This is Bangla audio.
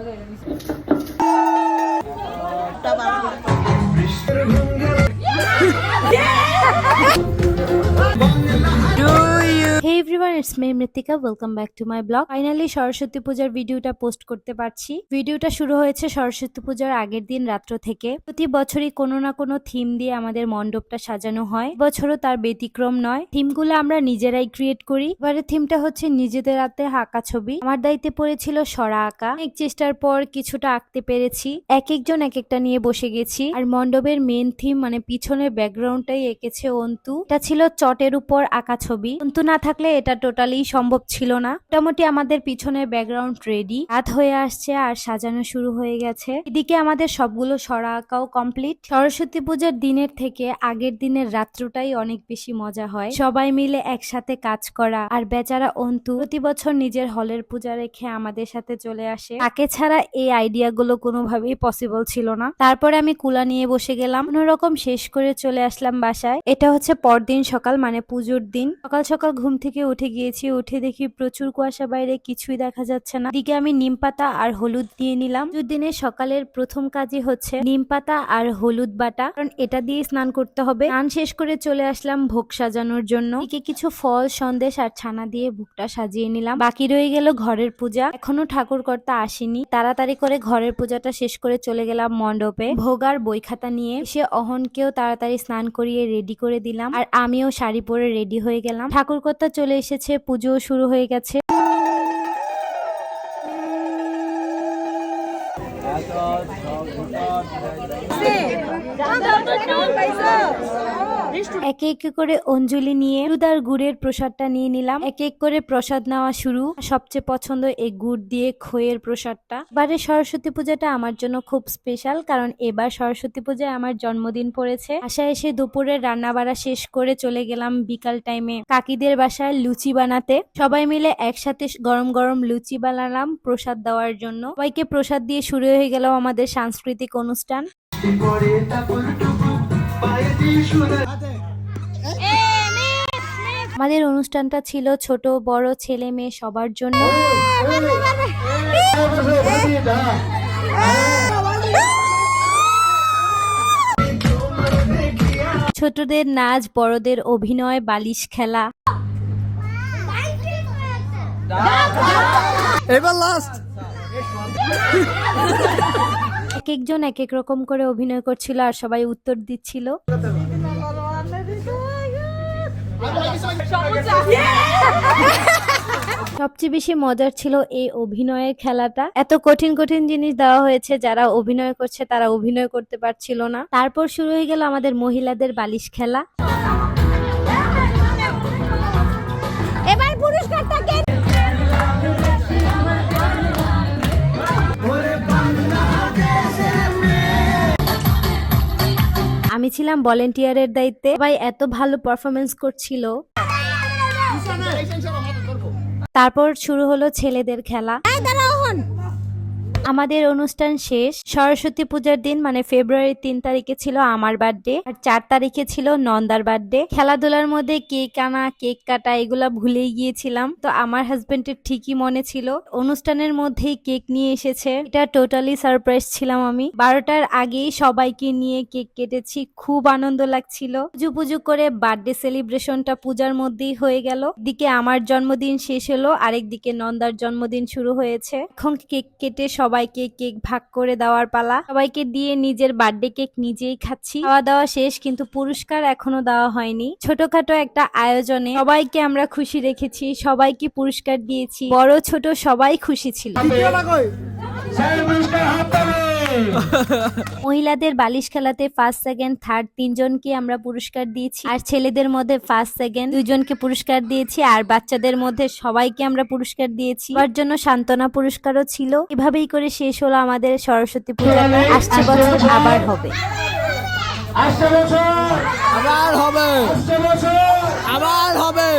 Tá yeah! Everyone it's me Mrittika welcome back to my blog finally Saraswati পূজার ভিডিওটা পোস্ট করতে পারছি। ভিডিওটা শুরু হয়েছে সরস্বতী পূজার আগের দিন রাত্র থেকে। প্রতি বছরই কোনো না কোনো থিম দিয়ে আমাদের মণ্ডপটা সাজানো হয়। বছরও তার ব্যতিক্রম নয়। থিমগুলো আমরা নিজেরাই ক্রিয়েট করি। এবারে থিমটা হচ্ছে নিজেদের হাতে আঁকা ছবি। আমার দায়িত্বে পড়েছিল সরা আঁকা। অনেক চেষ্টার পর কিছুটা আঁকতে পেরেছি। এক একজন এক একটা নিয়ে বসে গেছি। আর মণ্ডপের মেন থিম মানে পিছনের ব্যাকগ্রাউন্ডটাই এঁকেছে অন্তু। এটা ছিল চটের উপর আঁকা ছবি। অন্তু না থাকলে এটা টোটালি সম্ভব ছিল না। মোটামুটি আমাদের পিছনের ব্যাকগ্রাউন্ড রেডি রাত হয়ে আসছে আর সাজানো শুরু হয়ে গেছে। এদিকে আমাদের সবগুলো সরা আঁকাও কমপ্লিট সরস্বতী পূজার দিনের থেকে আগের দিনের রাত্রটাই অনেক বেশি মজা হয়। সবাই মিলে একসাথে কাজ করা আর বেচারা অন্তু প্রতি বছর নিজের হলের পূজা রেখে আমাদের সাথে চলে আসে। তাকে ছাড়া এই আইডিয়া গুলো কোনোভাবেই পসিবল ছিল না। তারপরে আমি কুলা নিয়ে বসে গেলাম। কোনোরকম শেষ করে চলে আসলাম বাসায়। এটা হচ্ছে পরদিন সকাল মানে পুজোর দিন। সকাল সকাল ঘুম থেকে উঠে গিয়েছি, উঠে দেখি প্রচুর কুয়াশা বাইরে, কিছুই দেখা যাচ্ছে না। দিকে আমি নিম পাতা আর হলুদ দিয়ে নিলাম। পুজোর দিনে সকালের প্রথম কাজই হচ্ছে নিম পাতা আর হলুদ বাটা, কারণ এটা দিয়ে স্নান করতে হবে। স্নান শেষ করে চলে আসলাম ভোগ সাজানোর জন্য। দিকে কিছু ফল, সন্দেশ আর ছানা দিয়ে ভোগটা সাজিয়ে নিলাম। বাকি রয়ে গেল ঘরের পূজা। এখনও ঠাকুর কর্তা আসেনি। তাড়াতাড়ি করে ঘরের পূজাটা শেষ করে চলে গেলাম মণ্ডপে। ভোগ আর বই খাতা নিয়ে সে অহনকেও তাড়াতাড়ি স্নান করিয়ে রেডি করে দিলাম। আর আমিও শাড়ি পরে রেডি হয়ে গেলাম। ঠাকুর কর্তা চলে এসেছে পুজো শুরু হয়ে গেছে। একে একে করে অঞ্জলি নিয়ে দুধার গুড়ের প্রসাদটা নিয়ে নিলাম। এক এক করে প্রসাদ নেওয়া শুরু। সবচেয়ে পছন্দ এই গুড় দিয়ে খইয়ের প্রসাদটা। এবারে সরস্বতী পূজাটা আমার জন্য খুব স্পেশাল, কারণ এবার সরস্বতী পূজায় আমার জন্মদিন পড়েছে। আশা এসে দুপুরে রান্না বাড়া শেষ করে চলে গেলাম বিকাল টাইমে। কাকিদের বাসায় লুচি বানাতে। সবাই মিলে একসাথে গরম গরম লুচি বানালাম প্রসাদ দেওয়ার জন্য। সবাইকে প্রসাদ দিয়ে শুরু হয়ে গেল আমাদের সাংস্কৃতিক অনুষ্ঠান। আমাদের অনুষ্ঠানটা ছিল ছোট, বড়, ছেলে, মেয়ে সবার জন্য। ছোটদের নাচ, বড়দের অভিনয়, বালিশ খেলা। এবার লাস্ট এক একজন এক এক রকম করে অভিনয় করছিল আর সবাই উত্তর দিচ্ছিল। সবচেয়ে বেশি মজার ছিল এই অভিনয়ের খেলাটা। এত কঠিন কঠিন জিনিস দেওয়া হয়েছে, যারা অভিনয় করছে তারা অভিনয় করতে পারছিল না। তারপর শুরু হয়ে গেল আমাদের মহিলাদের বালিশ খেলা। ছিলাম ভলেন্টিয়ারের দায়িত্বে। সবাই এত ভালো পারফরমেন্স করছিল। তারপর শুরু হলো ছেলেদের খেলা। আমাদের অনুষ্ঠান শেষ। সরস্বতী পূজার দিন মানে ফেব্রুয়ারি তিন তারিখে ছিল আমার বার্থডে আর চার তারিখে ছিল নন্দার বার্থডে খেলাধুলার মধ্যে কেক আনা, কেক কাটা, এগুলা ভুলেই গিয়েছিলাম। তো আমার হাজবেন্ডের ঠিকই মনে ছিল। অনুষ্ঠানের মধ্যেই কেক নিয়ে এসেছে। এটা টোটালি সারপ্রাইজ ছিলাম আমি। বারোটার আগেই সবাইকে নিয়ে কেক কেটেছি। খুব আনন্দ লাগছিল। পুজো পুজো করে বার্থডে সেলিব্রেশনটা পূজার মধ্যেই হয়ে গেল। দিকে আমার জন্মদিন শেষ হলো, আরেকদিকে নন্দার জন্মদিন শুরু হয়েছে। এখন কেক কেটে সবাইকে কেক ভাগ করে দেওয়ার পালা। সবাইকে দিয়ে নিজের বার্থডে কেক নিজেই খাচ্ছি। খাওয়া দাওয়া শেষ, কিন্তু পুরস্কার এখনও দেওয়া হয়নি। ছোটখাটো একটা আয়োজনে সবাইকে আমরা খুশি রেখেছি, সবাইকে পুরস্কার দিয়েছি। বড়, ছোট সবাই খুশি ছিল। মহিলাদের বালিশ খেলাতে ফার্স্ট সেকেন্ড থার্ড তিনজনকে আমরা পুরস্কার দিয়েছি। আর ছেলেদের মধ্যে ফার্স্ট সেকেন্ড দুইজনকে পুরস্কার দিয়েছি আর বাচ্চাদের মধ্যে সবাইকে আমরা পুরস্কার দিয়েছি। তার জন্য সান্ত্বনা পুরস্কারও ছিল। এভাবেই করে শেষ হলো আমাদের সরস্বতী পূজা। আসছে বছর আবার হবে। আবার হবে। আবার হবে।